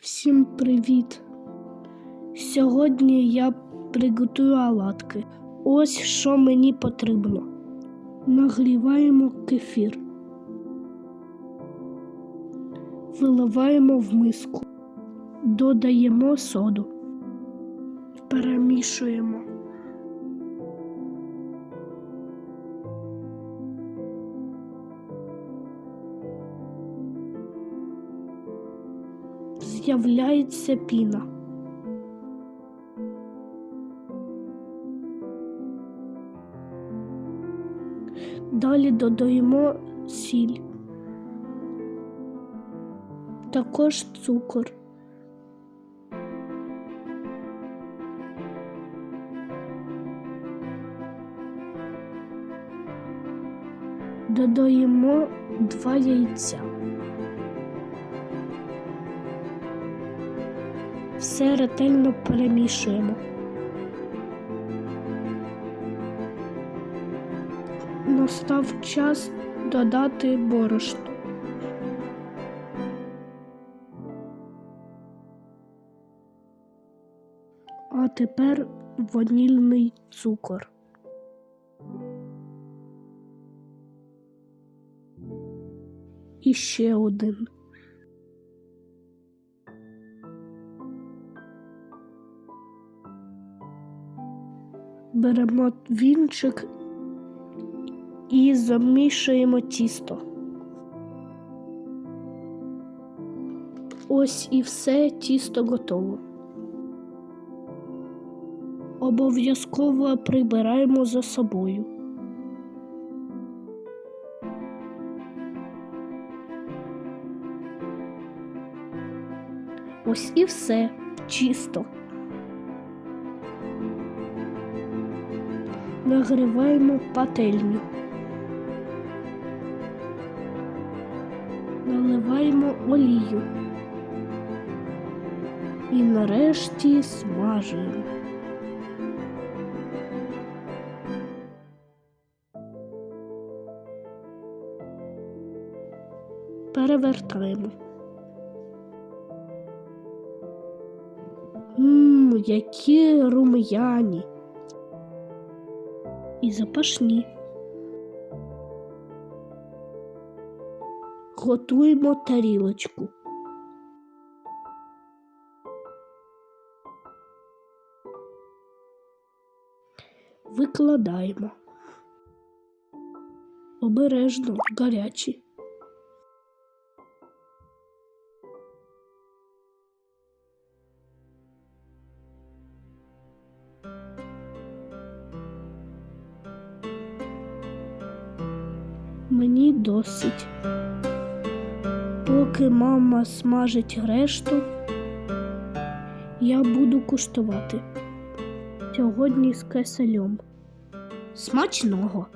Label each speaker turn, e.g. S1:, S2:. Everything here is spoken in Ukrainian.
S1: Всім привіт! Сьогодні я приготую оладки. Ось що мені потрібно. Нагріваємо кефір. Виливаємо в миску. Додаємо соду. Перемішуємо. З'являється піна. Далі додаємо сіль, також цукор. Додаємо два яйця. Все ретельно перемішуємо. Настав час додати борошно. А тепер ванільний цукор. І ще один. Беремо вінчик і замішуємо тісто. Ось і все тісто готово. Обов'язково прибираємо за собою. Ось і все чисто. Нагріваємо пательню. Наливаємо олію. І нарешті смажуємо. Перевертаємо. Ммм, які рум'яні і запашні. Готуємо тарілочку. Викладаємо. Обережно гарячі. Мені досить. Поки мама смажить решту, я буду куштувати. Сьогодні з кесельом. Смачного!